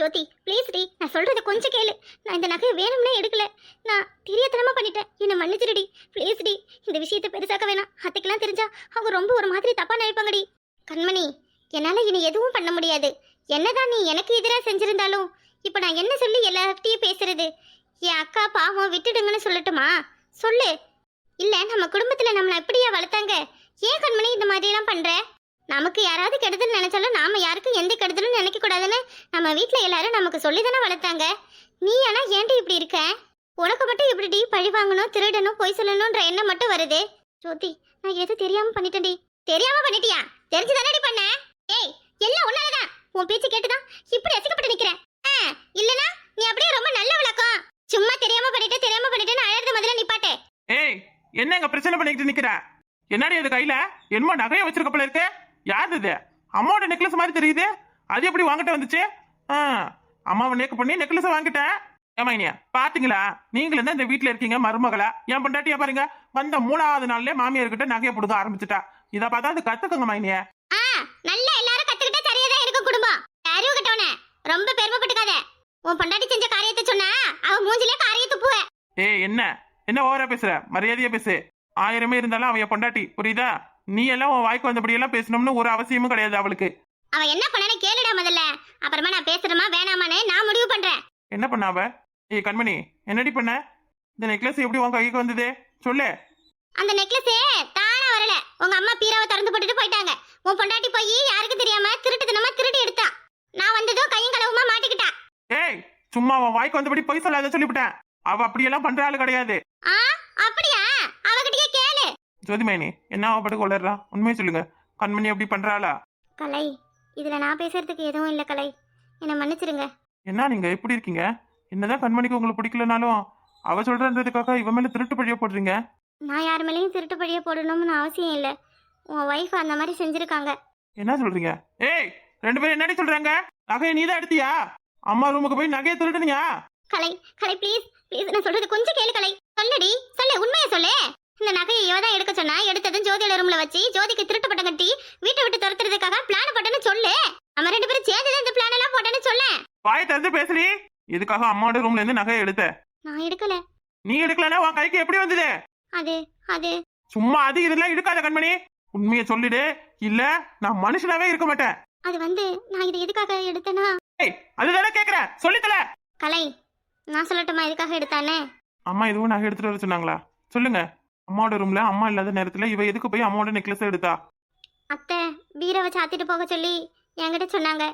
Jothi please D நான் சொல்கிறத கொஞ்சம் கேளு. நான் இந்த நகையை வேணும்னே எடுக்கல. நான் தெரியத்தனமாக பண்ணிட்டேன். என்னை மன்னிச்சிருடி ப்ளீஸ் டி இந்த விஷயத்தை பெருசாக்க வேணாம். அத்தைக்கெல்லாம் தெரிஞ்சா அவங்க ரொம்ப ஒரு மாதிரி தப்பாக நினைப்பாங்கடி. கண்மணி என்னால் இனி எதுவும் பண்ண முடியாது. என்னதான் நீ எனக்கு எதிராக செஞ்சிருந்தாலும் இப்போ நான் என்ன சொல்லி எல்லார்கிட்டையும் பேசுறது? என் அக்கா பாவம் விட்டுடுங்கன்னு சொல்லட்டுமா? சொல்லு. இல்லை நம்ம குடும்பத்தில் நம்மளை எப்படியா வளர்த்தாங்க? ஏன் கண்மணி இந்த மாதிரிலாம் பண்ணுறேன் நமக்கு யாராவது கெடுதல் நினைச்சாலும் நாம யாருக்கும் எந்த கெடுதலும் நினைக்க கூடாதுன்னு நம்ம வீட்ல எல்லாரும் நமக்கு சொல்லி தானே வளர்த்தாங்க. நீ ஆனா ஏன்டி இப்படி இருக்க? உனக்கு மட்டும் இப்படி பழி வாங்கணும் திருடணும் பொய் சொல்லணும்ன்ற எண்ணம் மட்டும் வருது. ஜோதி நான் எது தெரியாம பண்ணிட்டேன்டி. தெரியாம பண்ணிட்டியா? தெரிஞ்சு தானடி பண்ண? ஏய் எல்லாம் உன்னாலதான். உன் பேச்சு கேட்டுதான் இப்படி அசிக்கப்பட்டு நிக்கிறேன் இல்லனா நீ அப்படியே ரொம்ப நல்ல விளக்கம். சும்மா தெரியாம பண்ணிட்டு தெரியாம பண்ணிட்டேன்னு அழறது முதல்ல நிப்பாட்டே ஏய் என்ன இங்க பிரச்சனை பண்ணிக்கிட்டு நிக்கிற? என்னடி அது கையில? என்னமோ நகைய வச்சிருக்க போல இருக்கு. யாரு இது? அம்மாவோட நெக்லஸ் மாதிரி தெரியுது. அது எப்படி வாங்கிட்டு வந்துச்சு? ஆ, அம்மாவை நேக்கு பண்ணி நெக்லஸ் வாங்கிட்டேன் ஏமாயினியா பாத்தீங்களா? நீங்களும் தான் இந்த வீட்ல இருக்கீங்க மருமகளா. என் பொண்டாட்டியா பாருங்க வந்த மூணாவது நாள்லயே மாமியார்கிட்ட நகைய புடுங்க ஆரம்பிச்சுட்டா. இத பார்த்தா அது கத்துக்கங்க மைனிய. நல்ல எல்லாரும் கத்துக்கிட்டா சரியா தான் இருக்கும் குடும்பம். அறிவு கட்டவனே ரொம்ப பெருமைப்பட்டுக்காத. உன் பொண்டாட்டி செஞ்ச காரியத்தை சொன்னா அவ மூஞ்சிலே காரிய துப்புவ. ஏய் என்ன? என்ன ஓவரா பேசுற? மரியாதையா பேசு. ஆயிரமே இருந்தாலும் அவன் பொண்டாட்டி புரியுதா? நீ எல்லாம் உன் வாய்க்கு வந்தபடி எல்லாம் பேசணும்னு ஒரு அவசியமும் கிடையாது அவளுக்கு. அவ என்ன பண்ணனு கேளுடா முதல்ல. அப்புறமா நான் பேசுறமா வேணாமான்னு நான் முடிவு பண்றேன். என்ன பண்ண அவ? ஏய் கண்மணி என்னடி பண்ண? இந்த நெக்லஸ் எப்படி உன் கைக்கு வந்தது? சொல்லு. அந்த நெக்லஸே தானா வரல. உங்க அம்மா பீராவை திறந்து போட்டுட்டு போயிட்டாங்க. உன் பொண்டாட்டி போய் யாருக்கு தெரியாம திருட்டுத்தனமா திருடி எடுத்தா? நான் வந்ததும் கையும் களவுமா மாட்டிக்கிட்டா? ஏய் சும்மா அவன் வாய்க்கு வந்தபடி பொய் சொல்லாத சொல்லிவிட்டேன். அவ அப்படியெல்லாம் பண்ற ஆளு கிடையாது. ஆ? ஜோதிமேனி என்ன அவ பட்டு கொள்ளறா உண்மையை சொல்லுங்க. கண்மணி அப்படி பண்றாளா? கலை இதுல நான் பேசுறதுக்கு எதுவும் இல்ல கலை. என்னை மன்னிச்சிருங்க. என்ன நீங்க எப்படி இருக்கீங்க? என்னதான் கண்மணிக்கு உங்களுக்கு பிடிக்கலனாலும் அவ சொல்றன்றதுக்காக இவ மேல திருட்டு பழிய போடுறீங்க? நான் யார் மேலேயும் திருட்டு பழிய போடணும்னு அவசியம் இல்லை. உன் ஒய்ஃப் அந்த மாதிரி செஞ்சிருக்காங்க. என்ன சொல்றீங்க? ஏய் ரெண்டு பேரும் என்னடி சொல்றாங்க? நகையை நீதான் எடுத்தியா? அம்மா ரூமுக்கு போய் நகையை திருடுனியா கலை கலை ப்ளீஸ் ப்ளீஸ் நான் சொல்றது கொஞ்சம் கேளு கலை. சொல்லடி சொல்லு உண்மையை சொல்லு. இந்த நகையை இவ தான் எடுக்க சொன்னா எடுத்ததும் ஜோதியோட ரூம்ல வச்சு ஜோதிக்கு திருட்டு பட்டம் கட்டி வீட்டை விட்டு துரத்துறதுக்காக பிளான் போட்டேன்னு சொல்லு. நம்ம ரெண்டு பேரும் சேர்ந்து இந்த பிளான் எல்லாம் போட்டேன்னு சொல்லு. வாய் திறந்து பேசுறீ இதுக்காக அம்மாவோட ரூம்ல இருந்து நகையை எடுத்த? நான் எடுக்கல. நீ எடுக்கலன்னா உன் கைக்கு எப்படி வந்தது? அது அது. சும்மா அது இதெல்லாம் எடுக்காத கண்மணி. உண்மையை சொல்லிடு. இல்ல நான் மனுஷனாவே இருக்க மாட்டேன். அது வந்து நான் இதை எதுக்காக எடுத்தேன்னா ஏய் அதுதானே கேக்குறேன் சொல்லித்தல. கலை நான் சொல்லட்டுமா எதுக்காக எடுத்தானே? அம்மா எதுவும் நகை எடுத்துட்டு வர சொன்னாங்களா? சொல்லுங்க. அம்மாவோட ரூம்ல அம்மா இல்லாத நேரத்துல இவ எதுக்கு போய் அம்மாவோட நெக்லஸ் எடுத்தா? அத்தை பீரவை சாத்திட்டு போக சொல்லி என்கிட்ட சொன்னாங்க.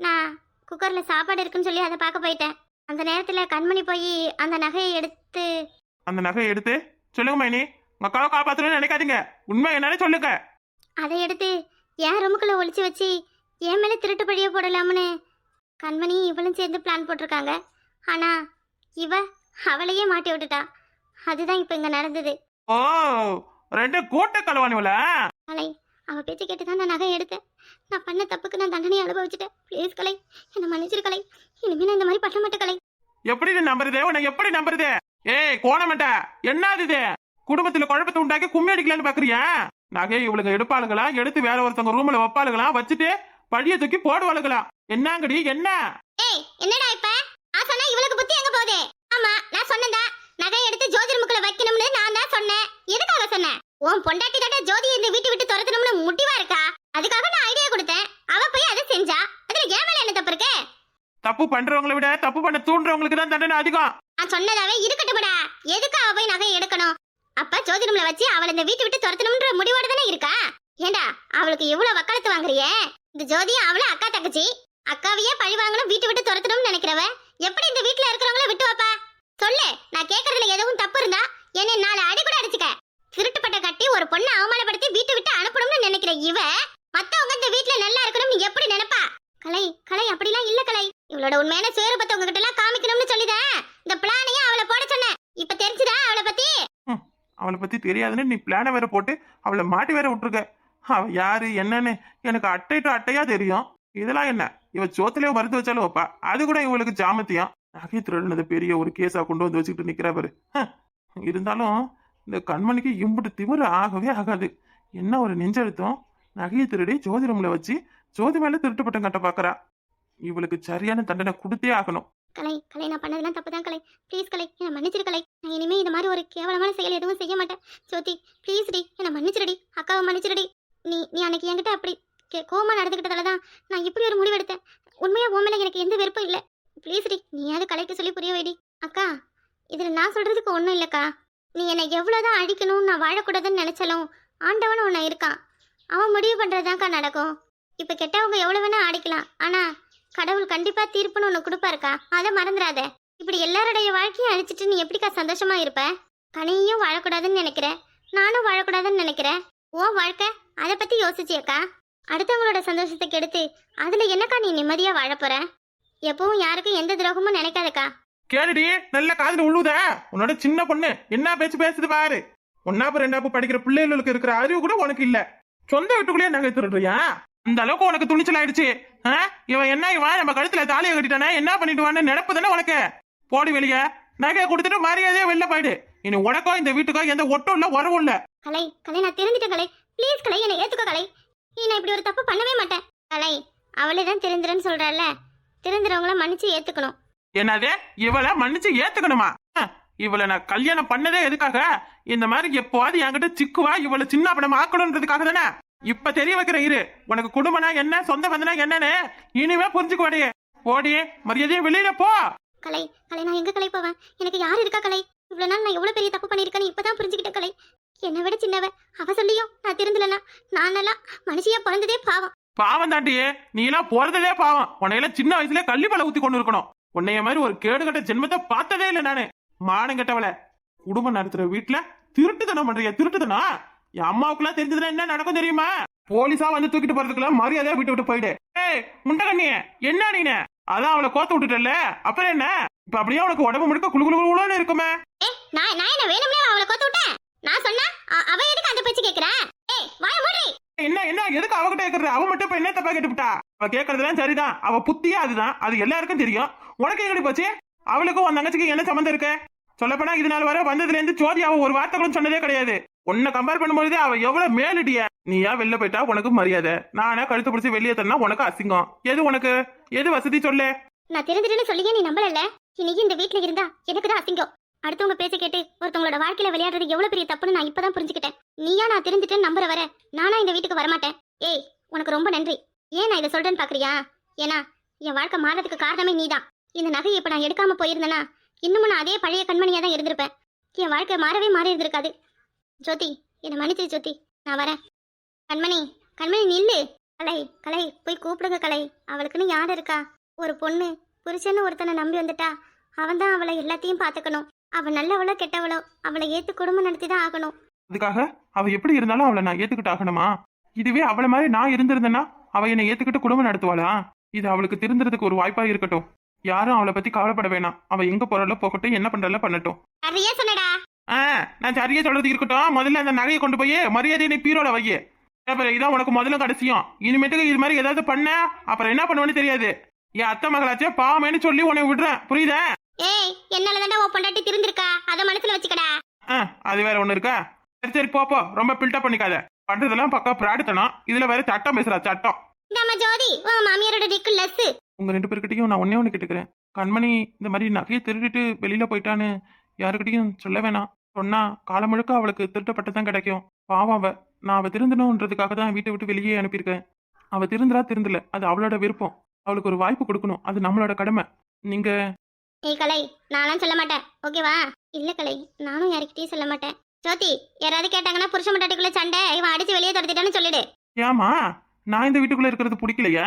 நான் குக்கரில் சாப்பாடு இருக்குன்னு சொல்லி அதை பார்க்க போயிட்டேன். அந்த நேரத்தில் கண்மணி போய் அந்த நகையை எடுத்து அந்த நகையை எடுத்து சொல்லுங்க மைனி அக்காவை காப்பாத்தணும்னு நினைக்காதீங்க. உண்மை என்னன்னு சொல்லுங்க. அதை எடுத்து என் ரூமுக்குள்ளே ஒளிச்சு வச்சு என் மேலே திருட்டு பழிய போடலாம்னு கண்மணி இவளும் சேர்ந்து பிளான் போட்டிருக்காங்க. ஆனால் இவ அவளையே மாட்டி விட்டுட்டா. அதுதான் இப்போ இங்கே நடந்தது. ஓ ரெண்டு கூட்ட கலவானிவல கலை அவ பேச்சு கேட்டு தான் நான் நகை எடுத்தேன். நான் பண்ண தப்புக்கு நான் தண்டனை அனுபவிச்சிட்டேன். ப்ளீஸ் கலை என்னை மன்னிச்சிரு கலை. இனிமேல் நான் இந்த மாதிரி பண்ண மாட்டேன் கலை. எப்படி நீ நம்புறது? உன்னை எப்படி நம்புறது? ஏய் கோணமட்ட என்னது இது? குடும்பத்துல குழப்பத்தை உண்டாக்கி கும்மி அடிக்கலான்னு பாக்குறியா? நகை இவளுங்க எடுப்பாளுங்களா? எடுத்து வேற ஒருத்தவங்க ரூம்ல வைப்பாளுங்களா? வச்சுட்டு பழிய தூக்கி போடுவாளுங்களா? என்னங்கடி என்ன? ஏய் என்னடா இப்ப? நான் சொன்னா இவளுக்கு புத்தி எங்க போகுது? ஆமா நான் சொன்னதா நகை எடுத்து ஜோதி ரூமுக்குள்ள வைக்கணும்னு நான் தான் சொன்னேன். எதுக்காக சொன்னேன்? உன் பொண்டாட்டி தட்ட ஜோதி இந்த வீட்டு விட்டு துரத்தணும்னு முடிவா இருக்கா? அதுக்காக நான் ஐடியா கொடுத்தேன். அவ போய் அதை செஞ்சா. அதுல ஏன் மேல என்ன தப்பு இருக்கு? தப்பு பண்றவங்களை விட தப்பு பண்ண தூண்டுறவங்களுக்கு தான் தண்டனை அதிகம். நான் சொன்னதாவே இருக்கட்டும்டா. எதுக்கு அவ போய் நகை எடுக்கணும்? அப்ப ஜோதி ரூம்ல வச்சு அவளை இந்த வீட்டு விட்டு துரத்தணும்ன்ற முடிவோட தானே இருக்கா? ஏண்டா அவளுக்கு இவ்வளவு வக்காலத்து வாங்குறியே? இந்த ஜோதி அவள அக்கா தங்கச்சி. அக்காவையே பழி வாங்கணும் வீட்டு விட்டு துரத்தணும்னு நினைக்கிறவ. எப்படி இந்த வீட்ல இருக்கிறவங்கள விட்டு வைப்பா சொல்லு நான் கேக்குறதுல எதுவும் தப்பு இருந்தா என்ன நாலு அடி கூட அடிச்சுக்க. திருட்டுப்பட்ட கட்டி ஒரு பொண்ணை அவமானப்படுத்தி வீட்டை விட்டு அனுப்பணும்னு நினைக்கிற இவ மத்தவங்க இந்த வீட்டுல நல்லா இருக்கணும்னு எப்படி நினைப்பா? கலை கலை அப்படிலாம் இல்ல கலை. இவளோட உண்மையான சுயரூபத்தை உங்ககிட்ட எல்லாம் காமிக்கணும்னு சொல்லிதான் இந்த பிளானையும் அவளை போட சொன்னேன். இப்ப தெரிஞ்சுதா அவளை பத்தி? அவளை பத்தி தெரியாதுன்னு நீ பிளான வேற போட்டு அவளை மாட்டி வேற விட்டுருக்க. அவ யாரு என்னன்னு எனக்கு அட்டை டு அட்டையா தெரியும். இதெல்லாம் என்ன? இவ சோத்துலயே மறுத்து வச்சாலும் வைப்பா. அது கூட இவளுக்கு ஜாமத்தியம். நகை திருடுனது பெரிய ஒரு கேஸா கொண்டு வந்து வச்சுக்கிட்டு நிக்கிறா பாரு ஹம். இருந்தாலும் இந்த கண்மணிக்கு இம்புட்டு திமிரு ஆகவே ஆகாது. என்ன ஒரு நெஞ்செழுத்தம்? நகையை திருடி ஜோதி ரூம்ல வச்சு ஜோதி மேல திருட்டு பட்டம் கட்ட பாக்குறா. இவளுக்கு சரியான தண்டனை கொடுத்தே ஆகணும். கலை கலை நான் பண்ணதெல்லாம் தப்பு தான் கலை. ப்ளீஸ் கலை என்னை மன்னிச்சிரு கலை. நான் இனிமே இந்த மாதிரி ஒரு கேவலமான செயல் எதுவும் செய்ய மாட்டேன். ஜோதி ப்ளீஸ் டி என்னை மன்னிச்சிருடி. அக்காவை மன்னிச்சிருடி. நீ நீ அன்னைக்கு என்கிட்ட அப்படி கே கோமா நடந்துக்கிட்டதால தான் நான் இப்படி ஒரு முடிவெடுத்தேன். உண்மையா உன் மேல எனக்கு எந்த விருப்பம் இல்லை. ப்ளீஸ் டி நீயாவது கலைக்கு சொல்லி புரிய வைடி. அக்கா இதில் நான் சொல்கிறதுக்கு ஒன்றும் இல்லைக்கா. நீ என்னை எவ்வளோதான் அழிக்கணும் நான் வாழக்கூடாதுன்னு நினைச்சாலும் ஆண்டவன் உன்னை இருக்கான். அவன் முடிவு பண்ணுறதுதான்க்கா நடக்கும். இப்போ கெட்டவங்க எவ்வளோ வேணால் அடிக்கலாம். ஆனால் கடவுள் கண்டிப்பாக தீர்ப்புன்னு ஒன்று கொடுப்பாருக்கா. அதை மறந்துடாத. இப்படி எல்லாருடைய வாழ்க்கையும் அழிச்சிட்டு நீ எப்படிக்கா சந்தோஷமாக இருப்ப? கனியும் வாழக்கூடாதுன்னு நினைக்கிறேன் நானும் வாழக்கூடாதுன்னு நினைக்கிறேன் ஓ வாழ்க்கை? அதை பற்றி யோசிச்சியக்கா. அடுத்தவங்களோட சந்தோஷத்தை கெடுத்து அதில் என்னக்கா நீ நிம்மதியாக வாழப் போற? எப்பவும் யாருக்கும் எந்த துரோகமும் நினைக்காதக்கா. கேளுடி நல்ல காதுல உழுவுத. உன்னோட சின்ன பொண்ணு என்ன பேச்சு பேசுது பாரு. ஒன்னாப்பு ரெண்டாப்பு படிக்கிற பிள்ளைகளுக்கு இருக்கிற அறிவு கூட உனக்கு இல்ல. சொந்த வீட்டுக்குள்ளேயே நகை திருடுறியா? அந்த அளவுக்கு உனக்கு துணிச்சல் ஆயிடுச்சு. இவன் என்ன இவன் நம்ம கழுத்துல தாலியை கட்டிட்டானே என்ன பண்ணிட்டுவான்னு நினப்பு தானே உனக்கு? போடி வெளிய. நகையை கொடுத்துட்டு மரியாதையே வெளில போயிடு. இனி உனக்கோ இந்த வீட்டுக்கோ எந்த ஒட்டும் இல்ல உறவும் இல்ல. கலை கலை நான் தெரிஞ்சிட்டேன் கலை. ப்ளீஸ் கலை என்னை ஏத்துக்க கலை. நீ நான் இப்படி ஒரு தப்பு பண்ணவே மாட்டேன். கலை அவளே தான் திருந்துறேன்னு சொல்றல திருந்துறவங்கள மன்னிச்சு ஏத்துக்கணும். என்னது? இவளை மன்னிச்சு ஏத்துக்கணுமா? இவளை நான் கல்யாணம் பண்ணதே எதுக்காக? இந்த மாதிரி எப்போவாது என்கிட்ட சிக்குவா இவளை சின்ன படம் ஆக்கணுன்றதுக்காக தானே? இப்ப தெரிய வைக்கிற இரு. உனக்கு குடும்பம்னா என்ன? சொந்த பந்தனா என்னன்னு? இனிமே புரிஞ்சுக்கோடி போடி மரியாதையா வெளியில போ. கலை கலை நான் எங்க கலை போவேன்? எனக்கு யார் இருக்கா கலை? இவ்வளவு நாள் நான் எவ்வளவு பெரிய தப்பு பண்ணிருக்கேன்னு இப்பதான் புரிஞ்சுக்கிட்டேன் கலை. என்னை விட சின்னவ. அவ சொல்லியும் நான் திருந்தலனா நானெல்லாம் மனுஷியா பிறந்ததே பாவம். பாவம் தாண்டியே. நீ எல்லாம் பிறந்ததே பாவம். உன்னையெல்லாம் சின்ன வயசுல கள்ளி பழ ஊத்தி கொண்டு இருக்கணும். உன்னைய மாதிரி ஒரு கேடுகட்ட ஜென்மத்தை பார்த்ததே இல்லை நானு. மானம் கெட்டவள. குடும்பம் நடத்துற வீட்டுல திருட்டுத்தனம் பண்றிய? திருட்டுத்தனம் என் அம்மாவுக்குலாம் தெரிஞ்சதுன்னா என்ன நடக்கும் தெரியுமா? போலீஸா வந்து தூக்கிட்டு போறதுக்குள்ள மரியாதையா விட்டு விட்டு போயிடு. ஏய் முண்டகண்ணி என்ன நீனு? அதான் அவளை கோத்து விட்டுட்டல அப்புறம் என்ன? இப்ப அப்படியே உனக்கு உடம்பு முழுக்க குளு குளு குளுன்னு இருக்குமே. நான் நான் என்ன வேணும்னே அவளை கோத்து விட்டேன்? நான் சொன்னா அவ எதுக்கு அந்த பேச்சு கேக்குறா? ஏய் வாய மூடி. என்ன என்ன எதுக்கு அவகிட்ட கேக்குறது? அவ மட்டும் இப்ப என்ன தப்பா கேட்டுவிட்டா? அவ கேக்குறதுலாம் சரிதான். அவ புத்தியா அதுதான். அது எல்லாருக்கும் தெரியும். உனக்கு எங்கடி போச்சு? அவளுக்கும் உன் தங்கச்சிக்கு என்ன சம்மந்தம் இருக்கு? சொல்லப்போனா இது நாள் வர வந்ததுல இருந்து அவன் அவ ஒரு வார்த்தை கூட சொன்னதே கிடையாது. உன்னை கம்பேர் பண்ணும்போது அவ எவ்வளவு மேலிட்டிய. நீயா வெளில போயிட்டா உனக்கு மரியாதை. நானே கழுத்து பிடிச்சி வெளியே தரனா உனக்கு அசிங்கம். எது உனக்கு? எது வசதி சொல்லு. நான் தெரிஞ்சிட்டேன்னு சொல்லியே நீ நம்பலல்ல. இன்னைக்கு இந்த வீட்டுல இருந்தா எனக்கு தான் அசிங்கம். அடுத்தவங்க பேச்ச கேட்டு ஒருத்தவங்களோட வாழ்க்கையில விளையாடுறது எவ்வளவு பெரிய தப்புன்னு நான் இப்பதான் புரிஞ்சுக்கிட்டேன். நீயா நான் தெரிஞ்சுட்டேன்னு நம்புற வர நானா இந்த வீட்டுக்கு வரமாட்டேன். ஏய் உனக்கு ரொம்ப நன்றி. ஏன் நான் இதை சொல்றேன்னு பாக்குறியா? ஏன்னா என் வாழ்க்கை மாறதுக்கு காரணமே நீதான். இந்த நகையை இப்ப நான் எடுக்காம போயிருந்தேனா இன்னமும் நான் அதே பழைய கண்மணியாக தான் இருந்திருப்பேன். என் வாழ்க்கை மாறவே மாறி இருந்திருக்காது ஜோதி என்னை மன்னிச்சு ஜோதி. நான் வரேன். கண்மணி கண்மணி நில்லு. கலை கலை போய் கூப்பிடுங்க கலை. அவளுக்குன்னு யார் இருக்கா? ஒரு பொண்ணு புருஷன்னு ஒருத்தனை நம்பி வந்துட்டா. அவன் தான் அவளை எல்லாத்தையும் பார்த்துக்கணும். அவள் நல்லவளோ கெட்டவளோ அவளை ஏத்து குடும்பம் நடத்தி தான் ஆகணும். அதுக்காக அவ எப்படி இருந்தாலும் அவளை நான் ஏத்துக்கிட்டு ஆகணுமா? இதுவே அவளை மாதிரி நான் இருந்திருந்தேன்னா அவ என்னை ஏத்துக்கிட்டு குடும்பம் நடத்துவாளா? இது அவளுக்கு திருந்துறதுக்கு ஒரு வாய்ப்பா இருக்கட்டும். யாரும் அவளை பத்தி கவலைப்பட வேணாம். அவ எங்க போறாளோ போகட்டும் என்ன பண்றாளோ பண்ணட்டும். நிறைய சொன்னடா. ஆ நான் சரியா சொல்றது இருக்கட்டும். முதல்ல அந்த நகையை கொண்டு போய் மரியாதை நீ பீரோல வையே அப்புறம் இதான் உனக்கு முதல்ல கடைசியும். இனிமேட்டுக்கு இது மாதிரி ஏதாவது பண்ண அப்புறம் என்ன பண்ணுவேன்னு தெரியாது. என் அத்தை மகளாச்சே பாவமேன்னு சொல்லி உன்னை விடுறேன். புரியுதா? ஏய் என்னால தாண்டா உன் பொண்டாட்டி திருந்திருக்கா அதை மனசுல வச்சுக்கடா. ஆ அது வேற ஒண்ணு இருக்கா? சரி சரி போ போ. ரொம்ப பில்டப் பண்ணிக்காத. பண்றதெல்லாம் பக்கா பிராடுத்தனம். இதுல வேற சட்டம் பேசுறா சட்டம். இந்தாம்மா ஜோதி உன் மாமியாரோட டிக்கு லஸ்ஸு. உங்க ரெண்டு பேர்கிட்டயும் நான் ஒன்னே ஒன்று கேட்டுக்கிறேன். கண்மணி இந்த மாதிரி நகையை திருடிட்டு வெளியில போயிட்டான்னு யாருக்கிட்டையும் சொல்ல வேணாம். சொன்னா காலம் முழுக்க அவளுக்கு திருட்டப்பட்டதான் கிடைக்கும். பாவம் அவ. நான் அவ திருந்தணுன்றதுக்காக தான் வீட்டை விட்டு வெளியே அனுப்பியிருக்கேன். அவ திருந்துறா திருந்தல. அது அவளோட விருப்பம். அவளுக்கு ஒரு வாய்ப்பு கொடுக்கணும். அது நம்மளோட கடமை. நீங்க ஏய் கலை நானும் சொல்ல மாட்டேன். ஓகேவா இல்ல கலை நானும் யாருக்கிட்டையும் சொல்ல மாட்டேன். ஜோதி யாராவது கேட்டாங்கன்னா புருஷ பொண்டாட்டிக்குள்ள சண்டை இவன் அடிச்சு வெளியே துரத்திட்டான்னு சொல்லிடு. ஏமா நான் இந்த வீட்டுக்குள்ள இருக்கிறது பிடிக்கலையா?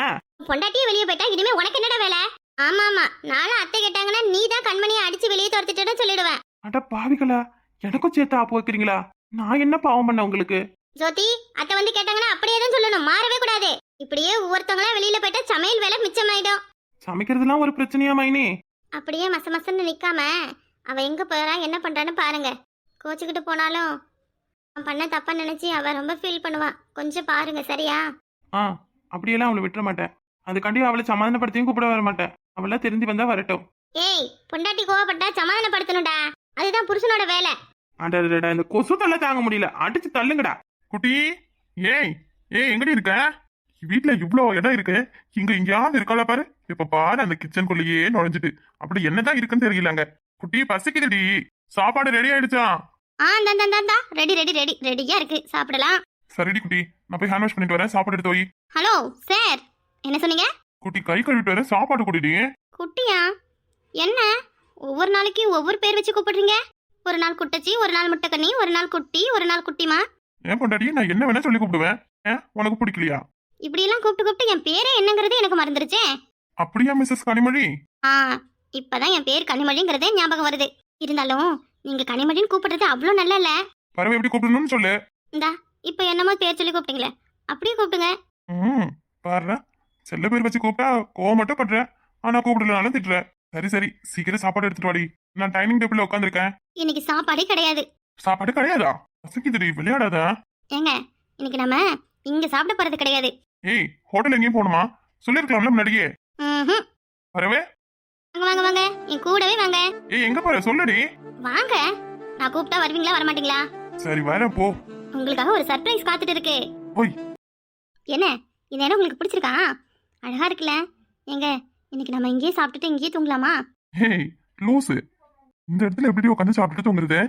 பொண்டாட்டியும் வெளியே போயிட்டா இனிமே உனக்கு என்னடா வேலை? ஆமா ஆமா. நானும் அத்தை கேட்டாங்கன்னா நீ தான் கண்மணியை அடிச்சு வெளியே துரத்திட்டேன்னு சொல்லிடுவேன். அட பாவிகளா எனக்கும் சேர்த்து ஆப்பு வைக்கிறீங்களா? நான் என்ன பாவம் பண்ண உங்களுக்கு? ஜோதி அத்தை வந்து கேட்டாங்கன்னா அப்படியே தான் சொல்லணும். மாறவே கூடாது. இப்படியே ஒவ்வொருத்தவங்களா வெளியில போயிட்டா சமையல் வேலை மிச்சமாயிடும். சமைக்கிறதுலாம் ஒரு பிரச்சனையா மைனி? அப்படியே மச மசன்னு நிக்காம அவ எங்க போறா என்ன பண்றான்னு பாருங்க. கோச்சுக்கிட்டு போனாலும் அவன் பண்ண தப்பா நினைச்சு அவ ரொம்ப ஃபீல் பண்ணுவா. கொஞ்சம் பாருங்க சரியா? ஆ அப்படியெல்லாம் அவளை விட்டுற மாட்டேன். அதுக்காண்டி அவளை சமாதானப்படுத்தியும் கூப்பிட வர மாட்டேன். அவளா தெரிஞ்சு வந்தா வரட்டும். ஏய் பொண்டாட்டி கோவப்பட்டா சமாதானப்படுத்தணும்டா. அதுதான் புருஷனோட வேலை. அடடடா இந்த கொசு தொல்லை தாங்க முடியல அடிச்சு தள்ளுங்கடா குட்டி ஏய் ஏய் எங்கடி இருக்க வீட்ல இவ்ளோ இடம் இருக்கு இங்க எங்கேயாவது இருக்காளா பாரு இப்ப பாரு அந்த கிச்சனுக்குள்ளேயே நுழைஞ்சிட்டு அப்படி என்னதான் இருக்குன்னு தெரியலங்க குட்டி பசிக்குதுடி சாப்பாடு ரெடி ஆயிடுச்சா ஆ இந்த இந்த ரெடி ரெடி ரெடி ரெடியா இருக்கு சாப்பிடலாம் சரிடி குட்டி. நான் போய் ஹேண்ட் வாஷ் பண்ணிட்டு வரேன். சாப்பாடு எடுத்து வை. Hello sir. என்ன சொன்னீங்க? குட்டி கை கழுவிட்டு வரேன். சாப்பாடு குடிடி குட்டியா? என்ன? ஒவ்வொரு நாளைக்கு ஒவ்வொரு பேர் வச்சு கூப்பிடுறீங்க? ஒரு நாள் குட்டச்சி ஒரு நாள் முட்டைக்கண்ணி ஒரு நாள் குட்டி ஒரு நாள் குட்டிமா? ஏன் கொண்டாடி நான் என்ன வேணா சொல்லி கூப்பிடுவேன். ஏன்? உனக்கு பிடிக்கலையா? இப்படியெல்லாம் கூப்பிட்டு கூப்பிட்டு என் பேரே என்னங்கிறது எனக்கு மறந்துருச்சே. அப்படியா மிஸ்ஸஸ் கனிமொழி? ஆ இப்பதான் என் பேர் கனிமொழிங்கிறதே ஞாபகம் வருது. இருந்தாலும் நீங்க கனிமொழின்னு கூப்பிடுறது அவ்வளோ நல்லா இல்ல பறவை எப்படி கூப்பிடணும்னு சொல்லு. இந்தா இப்போ என்னமோ பேர் சொல்லி கூப்பிட்டீங்களே. அப்படியே கூப்பிடுங்க. ம் பாரு செல்ல பேர் வச்சு கூப்பிட்டா கோவம் மட்டும் பண்ற ஆனா கூப்பிடலனாலும் திட்டுற. சரி சரி. சீக்கிரம் சாப்பாடு எடுத்துட்டு வாடி. நான் டைனிங் டேபிள்ல உட்காந்துருக்கேன் இன்னைக்கு சாப்பாடே கிடையாது. சாப்பாடு கிடையாதா? பசிக்குதுடி. விளையாடாதா. ஏங்க இன்னைக்கு நம்ம இங்க சாப்பிட போறது கிடையாது. ஏய் ஹோட்டல் எங்கேயும் போகணுமா? சொல்லிருக்கலாம்ல முன்னாடியே. ம்ஹும். பறவை வாங்க வாங்க வாங்க. என் கூடவே வாங்க. ஏய் எங்க பாரு சொல்லுடி. வாங்க. நான் கூப்பிட்டா வருவீங்களா வரமாட்டீங்களா? சரி வரேன் போ. உங்களுக்காக ஒரு சர்ப்ரைஸ் காத்துட்டு இருக்கு. என்ன? இந்த இடம் உங்களுக்கு பிடிச்சிருக்கா? அழகா இருக்குல்ல. ஏங்க இன்னைக்கு நம்ம இங்கேயே சாப்பிட்டுட்டு இங்கேயே தூங்கலாமா? ஏய் லூசு. இந்த இடத்துல எப்படி உட்காந்து சாப்பிட்டு தூங்குறது?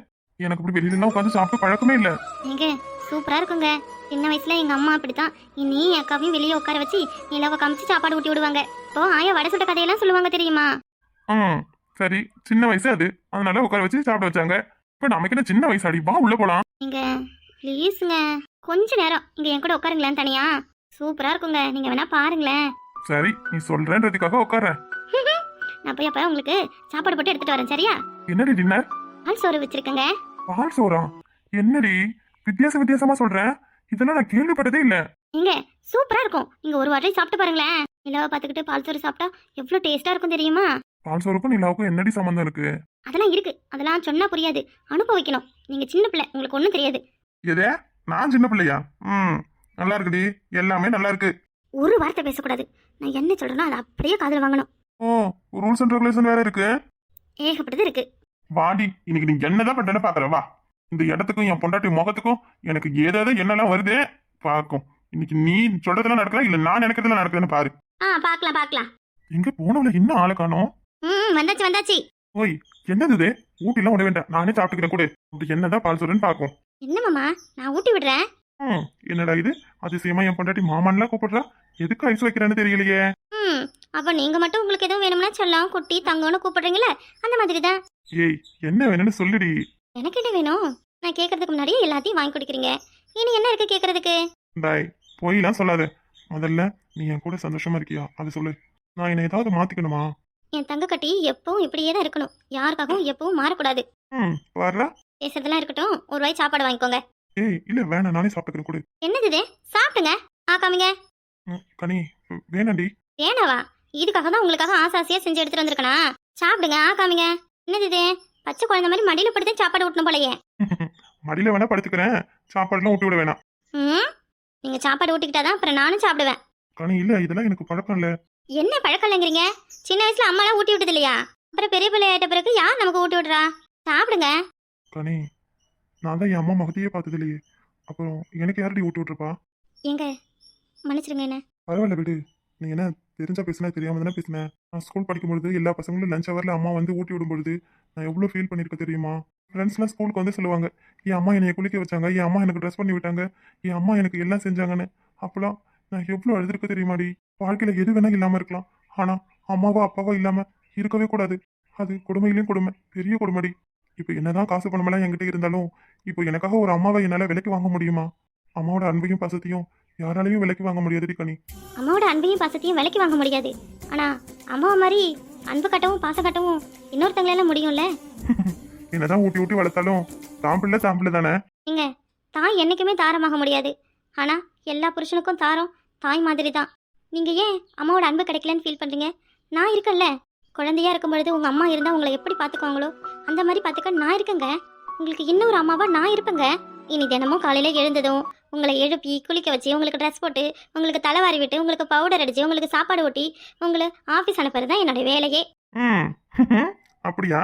எனக்கு இப்படி வெளியில உட்காந்து சாப்பிட்டு பழக்கமே இல்ல. ஏங்க சூப்பரா இருக்குங்க. சின்ன வயசுல எங்க அம்மா அப்படித்தான். நீ அக்காவையும் வெளியே உட்கார வச்சு நிலவை காமிச்சு சாப்பாடு ஊட்டி விடுவாங்க. இப்போ ஆயா வடை சுட்ட கதையெல்லாம் சொல்லுவாங்க தெரியுமா? ம் சரி. சின்ன வயசு அது. அதனால உட்கார வச்சு சாப்பிட வச்சாங்க. இப்ப நமக்கு என்ன சின்ன வயசு அடி. வா உள்ள போலாம். நீங்க ப்ளீஸுங்க. கொஞ்ச நேரம். இங்க என் கூட உட்காருங்களேன் தனியா. சூப்பரா இருக்குங்க. நீங்க வேணா பாருங்களேன். சரி நீ சொல்றேன்றதுக்காக உட்காரேன் நான் போய் அப்ப உங்களுக்கு சாப்பாடு போட்டு எடுத்துட்டு வரேன் சரியா? என்னடி டின்னர்? பால் சோறு வச்சிருக்கேங்க. பால் சோறா? என்னடி? வித்தியாச வித்தியாசமா சொல்றேன் இதெல்லாம் நான் கேள்விப்பட்டதே இல்ல. நீங்க சூப்பரா இருக்கும். நீங்க ஒரு வாட்டி சாப்பிட்டு பாருங்களேன். நிலாவை பார்த்துக்கிட்டு பால் சோறு சாப்பிட்டா எவ்வளவு டேஸ்டா இருக்கும் தெரியுமா? பால் சோறுக்கும் நிலாவுக்கும் என்னடி சம்பந்தம் இருக்கு? அதெல்லாம் இருக்கு. அதெல்லாம் சொன்னா புரியாது. அனுபவிக்கணும். நீங்க சின்ன பிள்ளை. உங்களுக்கு ஒண்ணும் தெரியாது. எதே? நான் சின்ன பிள்ளையா? ம் நல்லா இருக்குடி. எல்லாமே நல்லா இருக்கு. ஒரு வார்த்தை பேசக்கூடாது. நான் என்ன சொல்றேனோ அதை அப்படியே காதுல வாங்கணும். ஓ ரூல்ஸ் அண்ட் ரெகுலேஷன் வேற இருக்கு? ஏகப்பட்டது இருக்கு. வாடி இன்னைக்கு நீ என்னதான் பண்றேன்னு பாக்குற வா. இந்த இடத்துக்கும் என் பொண்டாட்டி முகத்துக்கும் எனக்கு ஏதாவது என்னெல்லாம் வருது பார்க்கும் இன்னைக்கு நீ சொல்றதெல்லாம் நடக்கலாம் இல்ல நான் நினைக்கிறதெல்லாம் நடக்குதுன்னு பாரு. ஆ பார்க்கலாம் பார்க்கலாம் எங்க போனவள இன்னும் ஆளை காணோம்? ம் வந்தாச்சு வந்தாச்சு. ஓய் என்னது இது? ஊட்டிலாம் உட வேண்டாம். நானே சாப்பிட்டுக்கிறேன் கூட. அப்படி என்னதான் பால் சொல்றேன்னு பார்க்கும் என்ன மாமா? நான் ஊட்டி விடுறேன். ம் என்னடா இது? அதிசயமா என் பொண்டாட்டி மாமான்லாம் கூப்பிடுறா? எதுக்கு ஐஸ் வைக்கிறேன்னு தெரியலையே. ம் அப்போ நீங்க மட்டும் உங்களுக்கு எதுவும் வேணும்னா சொல்லலாம். குட்டி தங்கம்னு கூப்பிடுறீங்களே அந்த மாதிரி தான் ஏய் என்ன வேணும்னு சொல்லுடி. எனக்கு என்ன வேணும்? நான் கேட்கறதுக்கு முன்னாடியே எல்லாத்தையும் வாங்கி குடிக்கிறீங்க. இனி என்ன இருக்கு கேட்கறதுக்கு டாய் பொய்லாம் சொல்லாத. முதல்ல நீ என் கூட சந்தோஷமா இருக்கியா? அதை சொல்லு. நான் என்னை ஏதாவது மாத்திக்கணுமா? என் தங்க கட்டி எப்பவும் இப்படியே தான் இருக்கணும். யாருக்காகவும் எப்பவும் மாறக்கூடாது. ம் வரல பேசுறதெல்லாம் இருக்கட்டும். ஒரு வாய் சாப்பாடு வாங்கிக்கோங்க. ஏய் இல்ல வேணாம் நானே சாப்பிட்டுக்கிறேன் கொடு. என்னது இது? சாப்பிடுங்க. ஆ காமிங்க. ம், கனி வேணாண்டி. வேணாவா? இதுக்காக தான் உங்களுக்காக ஆசை ஆசையா செஞ்சு எடுத்துட்டு வந்திருக்கனா? சாப்பிடுங்க. ஆ காமிங்க. என்னது இது? பச்சை குழந்தை மாதிரி மடியில படுத்து சாப்பாடு ஊட்டணும் போலயே. மடியில வேணா படுத்துக்கிறேன். சாப்பாடுலாம் ஊட்டி விட வேணாம். ம்? நீங்க சாப்பாடு ஊட்டிக்கிட்டாதான் அப்புறம் நானும் சாப்பிடுவேன். கனி இல்ல இதெல்லாம் எனக்கு பழக்கம் இல்ல. என்ன பழக்கம் இல்லைங்கிறீங்க சின்ன வயசுல அம்மாலாம் ஊட்டி விட்டது இல்லையா அப்புறம் பெரிய பிள்ளை ஆயிட்ட பிறகு யார் நமக்கு ஊட்டி விடுறா? சாப்பிடுங்க. கனி நான் தான் என் அம்மா முகத்தையே பார்த்தது இல்லையே அப்புறம் எனக்கு யாரடி ஊட்டி விட்டுருப்பா? எங்க மன்னிச்சிருங்க என்ன? பரவாயில்ல விடு. நீ என்ன தெரிஞ்சா பேசினா தெரியாம தானே பேசினேன் நான் ஸ்கூல் படிக்கும்பொழுது எல்லா பசங்களும் லஞ்ச் ஹவர்ல அம்மா வந்து ஊட்டி விடும்பொழுது நான் எவ்வளோ ஃபீல் பண்ணியிருக்கேன் தெரியுமா? ஃப்ரெண்ட்ஸ்லாம் ஸ்கூலுக்கு வந்து சொல்லுவாங்க என் அம்மா என்னை குளிக்க வச்சாங்க என் அம்மா எனக்கு ட்ரெஸ் பண்ணி விட்டாங்க என் அம்மா எனக்கு எல்லாம் செஞ்சாங்கன்னு. அப்போலாம் நான் எவ்வளோ அழுதுருக்க தெரியுமாடி? வாழ்க்கையில் எது வேணா இல்லாமல் இருக்கலாம். ஆனால் அம்மாவோ அப்பாவோ இல்லாமல் இருக்கவே கூடாது. அது கொடுமையிலையும் கொடுமை பெரிய கொடுமைடி. இப்போ என்னதான் காசு பணமெல்லாம் என்கிட்ட இருந்தாலும் இப்போ எனக்காக ஒரு அம்மாவை என்னால் விலைக்கு வாங்க முடியுமா? அம்மாவோட அன்பையும் பாசத்தையும் யாராலையும் விலைக்கு வாங்க முடியாதுடி கனி. அம்மாவோட அன்பையும் பாசத்தையும் விலைக்கு வாங்க முடியாது. ஆனா அம்மாவை மாதிரி அன்பு கட்டவும் பாசம் கட்டவும் இன்னொருத்தங்களால முடியும்ல? என்னதான் ஊட்டி ஊட்டி வளர்த்தாலும் தான் பிள்ளை தான்? பிள்ளை தானே நீங்க தாய் என்னைக்குமே தாரமாக முடியாது. ஆனா எல்லா புருஷனுக்கும் தாரம் தாய் மாதிரி தான் நீங்க ஏன் அம்மாவோட அன்பு கிடைக்கலன்னு ஃபீல் பண்றீங்க? நான் இருக்கேன்ல. குழந்தையா இருக்கும் பொழுது உங்க அம்மா இருந்தா உங்களை எப்படி பாத்துக்குவாங்களோ அந்த மாதிரி பாத்துக்க நான் இருக்கேங்க. உங்களுக்கு இன்னொரு அம்மாவா நான் இருப்பேங்க. இனி தினமும் காலையில எழுந்ததும் உங்களை எழுப்பி குளிக்க வச்சு உங்களுக்கு ட்ரெஸ் போட்டு உங்களுக்கு தலைவாரி விட்டு உங்களுக்கு பவுடர் அடிச்சு உங்களுக்கு சாப்பாடு ஊட்டி உங்களை ஆஃபீஸ் அனுப்புறது தான் என்னோட வேலையே அப்படியா?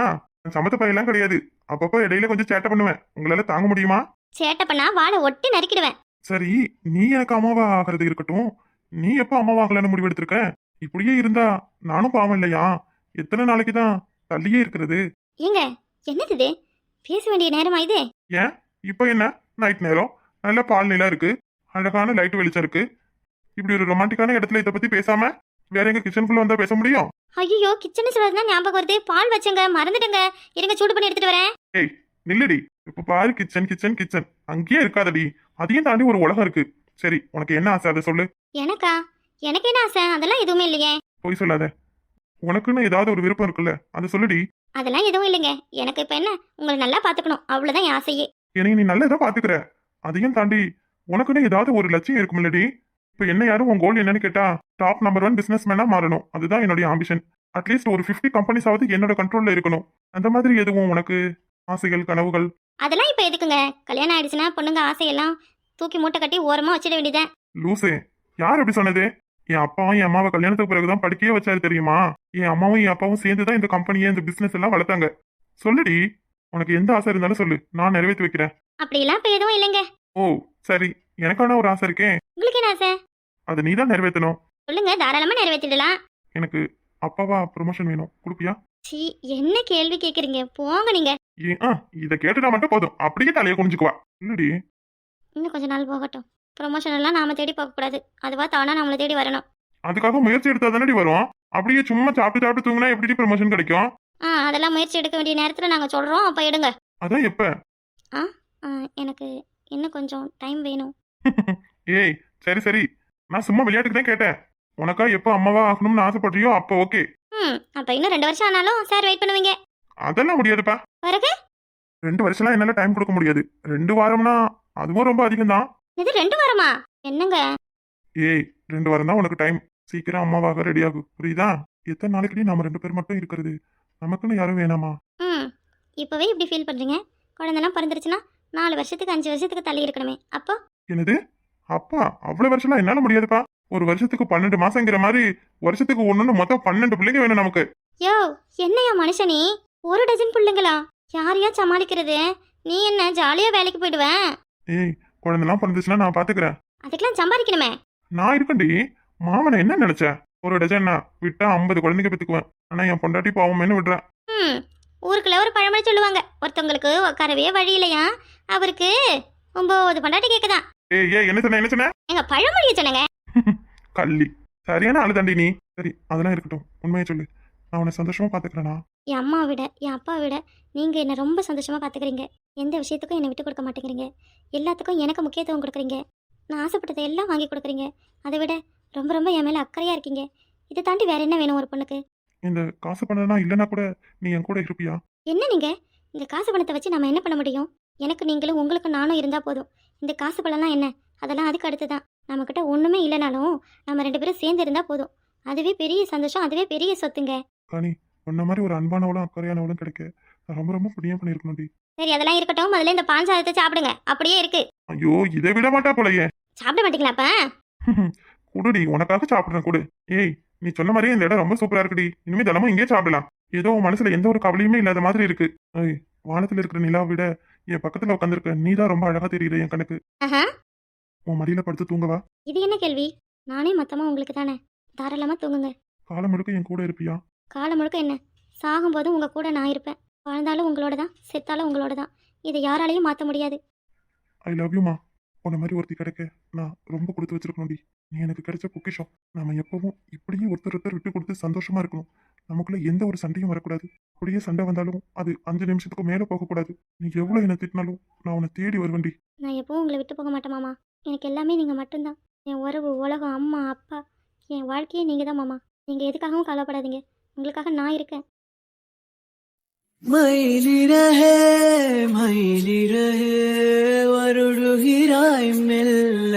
சமத்த பையெல்லாம் கிடையாது. அப்பப்போ இடையில கொஞ்சம் சேட்டை பண்ணுவேன். உங்களால தாங்க முடியுமா? சேட்டை பண்ணா வாழை ஒட்டி நறுக்கிடுவேன். சரி நீ எனக்கு அம்மாவா ஆகிறது இருக்கட்டும். நீ எப்போ அம்மாவாகலன்னு முடிவெடுத்திருக்க? இப்படியே இருந்தா நானும் பாவம் இல்லையா? எத்தனை நாளைக்கு தான் தள்ளியே இருக்கிறது? ஏங்க என்னது இது? பேச வேண்டிய நேரமா இது? ஏன்? இப்போ என்ன? நைட் நேரம். நல்ல பால் நிலா இருக்கு. அழகான லைட் வெளிச்சம் இருக்கு. இப்படி ஒரு ரொமான்டிக்கான இடத்துல இதை பத்தி பேசாம வேற எங்க கிச்சனுக்குள்ள வந்தா பேச முடியும்? ஐயோ கிச்சன் சொல்லதான் ஞாபகம் வருது. பால் வச்சங்க. மறந்துட்டங்க. இருங்க சூடு பண்ணி எடுத்துட்டு வரேன். ஏய் நில்லுடி. இப்ப பாரு கிச்சன் கிச்சன் கிச்சன் அங்கேயே இருக்காதடி. அதையும் தாண்டி ஒரு உலகம் இருக்கு. சரி உனக்கு என்ன ஆசை? அதை சொல்லு. எனக்கா? எனக்கு என்ன ஆசை? அதெல்லாம் எதுவுமே இல்லையே. போய் சொல்லாத. உனக்குன்னு ஏதாவது ஒரு விருப்பம் இருக்குல்ல அதை சொல்லுடி. அதெல்லாம் எதுவும் இல்லைங்க. எனக்கு இப்ப என்ன? உங்களை நல்லா பாத்துக்கணும் அவ்வளவுதான் என் ஆசையே. எனக்கு நீ நல்லதா பாத்துக்கிற அதையும் தாண்டி உனக்குன்னு ஏதாவது ஒரு லட்சியம் இருக்குமில்லடி. இப்ப என்ன யாரும் உன் கோல் என்னன்னு கேட்டா டாப் நம்பர் ஒன் பிசினஸ் மேனா மாறணும். அதுதான் என்னுடைய ஆம்பிஷன் அட்லீஸ்ட் ஒரு 50 கம்பெனிஸாவது என்னோட கண்ட்ரோல்ல இருக்கணும். அந்த மாதிரி எதுவும் உனக்கு ஆசைகள் கனவுகள்? அதெல்லாம் இப்ப எதுக்குங்க? கல்யாணம் ஆயிடுச்சுன்னா பொண்ணுங்க ஆசையெல்லாம் தூக்கி மூட்டை கட்டி ஓரமா வச்சிட வேண்டியதான் லூசே யார் அப்படி சொன்னது? என் அப்பாவும் என் அம்மாவை கல்யாணத்துக்கு பிறகுதான் படிக்கவே வச்சாரு தெரியுமா? என் அம்மாவும் என் அப்பாவும் சேர்ந்து தான் இந்த கம்பெனியை இந்த பிசினஸ் எல்லாம் வளர்த்தாங்க. சொல்லுடி உனக்கு எந்த ஆசை இருந்தாலும் சொல்லு நான் நிறைவேற்றி வைக்கிறேன். அப்படியெல்லாம் இப்ப எதுவும் இல்லைங்க. ஓ சரி எனக்கான ஒரு ஆசை இருக்கே. உங்களுக்கு என்ன ஆசை? அதை நீ தான் நிறைவேற்றணும். சொல்லுங்க தாராளமா நிறைவேற்றிடலாம். எனக்கு அப்பாவா ப்ரொமோஷன் வேணும். கொடுப்பியா? சீ என்ன கேள்வி கேக்குறீங்க? போங்க நீங்க. ஏன் ஆ இதை கேட்டுட்டா மட்டும் போதும். அப்படியே தலையை குனிஞ்சுக்குவா. இல்லடி இன்னும் கொஞ்ச நாள் போகட்டும். ப்ரொமோஷன் எல்லாம் நாம தேடி பார்க்க கூடாது அதுவா தானா நம்மளை தேடி வரணும். அதுக்காக முயற்சி எடுத்தா தானடி வரும் அப்படியே சும்மா சாப்பிட்டு சாப்பிட்டு தூங்கினா எப்படி ப்ரொமோஷன் கிடைக்கும்? ஆ அதெல்லாம் முயற்சி எடுக்க வேண்டிய நேரத்துல நாங்க சொல்றோம். அப்ப எடுங்க. அதான் எப்ப? ஆ, எனக்கு இன்னும் கொஞ்சம் டைம் வேணும். ஏய் சரி சரி. நான் சும்மா விளையாட்டுக்கு தான் கேட்டேன். உனக்கா எப்போ அம்மாவா ஆகணும்னு ஆசைப்படுறியோ அப்போ ஓகே. ம் அப்ப இன்னும் ரெண்டு வருஷம் ஆனாலும் சார் வெயிட் பண்ணுவீங்க. அதெல்லாம் முடியாதுப்பா. பிறகு? ரெண்டு வருஷம்லாம் என்னால டைம் கொடுக்க முடியாது. ரெண்டு வாரம்னா அதுவும் ரொம்ப அதிகம் தான் இது ரெண்டு வாரமா? என்னங்க? ஏய் ரெண்டு வாரம் தான் உனக்கு டைம். சீக்கிரம் அம்மாவாக ரெடி ஆகும் புரியுதா? எத்தனை நாளைக்கு நாம ரெண்டு பேர் மட்டும் இருக்கிறது. நமக்குன்னு யாரும் வேணாமா? ம். இப்போவே இப்படி ஃபீல் பண்ணுறீங்க குழந்தெல்லாம் பிறந்துருச்சுன்னா நாலு வருஷத்துக்கு அஞ்சு வருஷத்துக்கு தள்ளி இருக்கணுமே. அப்போ? என்னது? அப்பா அவ்வளவு வருஷம்லாம் என்னால முடியாதுப்பா. ஒரு வருஷத்துக்கு பன்னெண்டு மாசங்கிற மாதிரி வருஷத்துக்கு ஒண்ணுன்னு மொத்தம் பன்னெண்டு பிள்ளைங்க வேணும் நமக்கு. யோ என்னையா மனுஷனி? ஒரு டஜன் பிள்ளைங்களா? யாரையா சமாளிக்கிறது? நீ என்ன ஜாலியாக வேலைக்கு போயிடுவேன் ஏய் குழந்தைலாம் பிறந்துச்சுன்னா நான் பாத்துக்கிறேன். அதுக்கெல்லாம் சம்பாதிக்கணுமே. நான் இருக்கண்டி மாமனை என்ன நினைச்ச? ஒரு டஜன்னா விட்டா ஐம்பது குழந்தைங்க பெத்துக்குவேன். ஆனா என் பொண்டாட்டி பாவமேன்னு விடுறேன் ம் ஊருக்குள்ள ஒரு பழமொழி சொல்லுவாங்க. ஒருத்தவங்களுக்கு உட்காரவே வழி இல்லையா? அவருக்கு ஒம்பது பண்டாட்டி கேட்குதான் ஏய் ஏய் என்ன சொன்ன என்ன சொன்ன? எங்க பழமொழியை சொன்னங்க. கள்ளி. சரியான ஆளு தாண்டி நீ. சரி அதெல்லாம் இருக்கட்டும். உண்மையை சொல்லு. நான் உன்னை சந்தோஷமா பாத்துக்கிறேனா? என் அம்மா விட என் அப்பா விட நீங்கள் என்னை ரொம்ப சந்தோஷமாக பார்த்துக்கிறீங்க எந்த விஷயத்துக்கும் என்னை விட்டு கொடுக்க மாட்டேங்கிறீங்க. எல்லாத்துக்கும் எனக்கு முக்கியத்துவம் கொடுக்குறீங்க. நான் ஆசைப்பட்டதை எல்லாம் வாங்கி கொடுக்குறீங்க. அதை விட ரொம்ப ரொம்ப என் மேலே அக்கறையாக இருக்கீங்க. இதை தாண்டி வேற என்ன வேணும் ஒரு பொண்ணுக்கு? இந்த காசு பண்ணனா இல்லைன்னா கூட நீ என் கூட இருப்பியா? என்ன நீங்கள் இந்த காசு பணத்தை வச்சு நம்ம என்ன பண்ண முடியும்? எனக்கு நீங்களும் உங்களுக்கு நானும் இருந்தால் போதும். இந்த காசு பணம்லாம் என்ன? அதெல்லாம் அதுக்கு அடுத்து தான் நம்மக்கிட்ட ஒன்றுமே இல்லைனாலும் நம்ம ரெண்டு பேரும் சேர்ந்து இருந்தால் போதும். அதுவே பெரிய சந்தோஷம் அதுவே பெரிய சொத்துங்க. உன்ன மாதிரி ஒரு அன்பானவளும் அக்கறையானவளும் கிடைக்க நான் ரொம்ப ரொம்ப புண்ணியம் பண்ணியிருக்கணும்டி. சரி அதெல்லாம் இருக்கட்டும். முதல்ல இந்த பால் சாதத்தை சாப்பிடுங்க. அப்படியே இருக்கு. ஐயோ இதை விட மாட்டா போலயே. சாப்பிட மாட்டீங்களாப்பா குடுடி உனக்காக சாப்பிடுறேன் குடு. ஏய் நீ சொன்ன மாதிரியே இந்த இடம் ரொம்ப சூப்பரா இருக்குடி. இனிமே தினமும் இங்கே சாப்பிடலாம். ஏதோ உன் மனசுல எந்த ஒரு கவலையுமே இல்லாத மாதிரி இருக்கு. ஏய் வானத்துல இருக்கிற நிலாவை விட என் பக்கத்துல உட்காந்துருக்க நீ தான் ரொம்ப அழகா தெரியுற என் கணக்கு உன் மடியில படுத்து தூங்கவா? இது என்ன கேள்வி? நானே மொத்தமாக உங்களுக்கு தானே. தாராளமாக தூங்குங்க. காலம் முழுக்க என் கூட இருப்பியா? காலம் முழுக்க என்ன? சாகும்போதும் உங்கள் கூட நான் இருப்பேன். வாழ்ந்தாலும் உங்களோட தான் செத்தாலும் உங்களோட தான். இதை யாராலையும் மாற்ற முடியாது. ஐ லவ் யூமா உன்ன மாதிரி ஒருத்தி கிடைக்க நான் ரொம்ப கொடுத்து வச்சிருக்கணும்டி நீ எனக்கு கிடைச்ச பொக்கிஷம். நாம எப்பவும் இப்படியே ஒருத்தர் ஒருத்தர் விட்டு கொடுத்து சந்தோஷமா இருக்கணும். நமக்குள்ள எந்த ஒரு சண்டையும் வரக்கூடாது. அப்படியே சண்டை வந்தாலும் அது அஞ்சு நிமிஷத்துக்கு மேல போகக்கூடாது. நீ எவ்வளவு என்ன திட்டினாலும் நான் உன்னை தேடி வருவேன்டி நான் எப்பவும் உங்களை விட்டு போக மாட்டேன் மாமா. எனக்கு எல்லாமே நீங்கள் மட்டும்தான். என் உறவு உலகம் அம்மா அப்பா. என் வாழ்க்கையே நீங்கள் தான் மாமா. நீங்கள் எதுக்காகவும் கவலைப்படாதீங்க. உங்களுக்காக நான் இருக்கேன். மயிலிரகே மயிலிரகே வருடுகிறாய் மெல்ல.